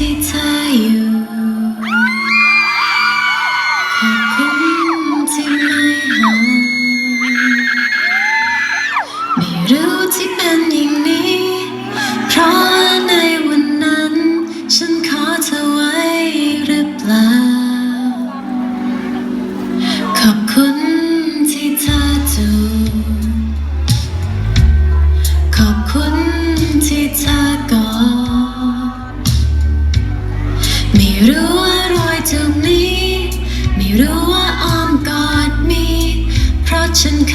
ที่เธออยู่ขอบคุณที่ไม่หาไม่รู้ที่เป็นอย่างนี้ เพราะในวันนั้น ฉันขอเธอไว้หรือเปล่า ขอบคุณที่เธอจู่รู้ว่ารวยจึงนี้ ไม่รู้ว่าอ้อมกอดมี เพราะฉันเค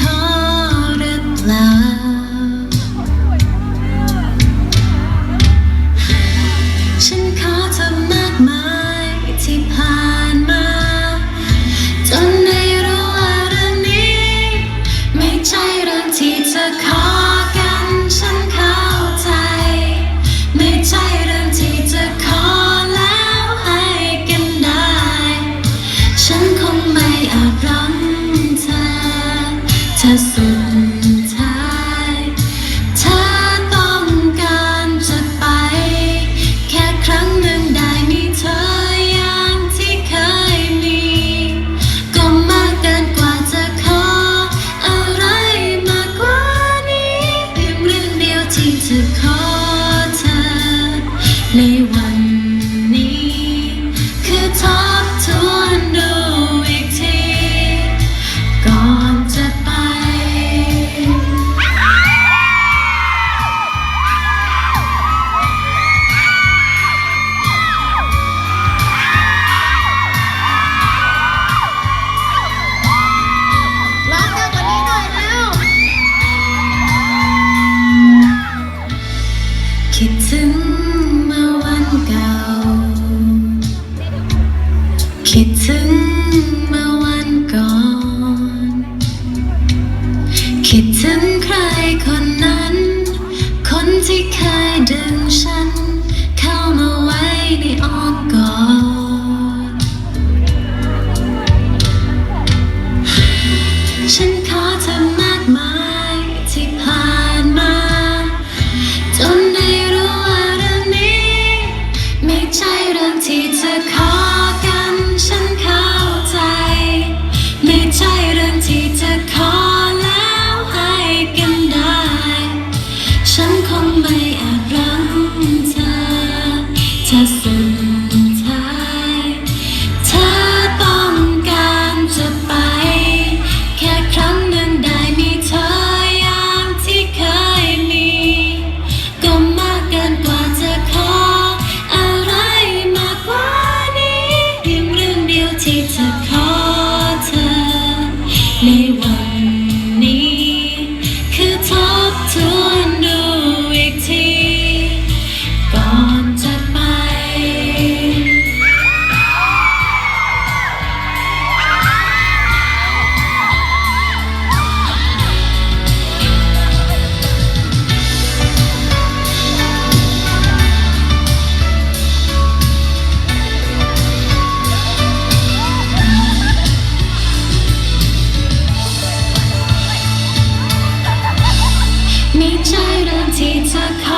ขารั้งเธอเธอสุด คิดถึงเมื่อวันเก่า คิดถึงเมื่อวันก่อน คิดถึงใครคนนั้น คนที่เคยดึงฉัน somebody to come.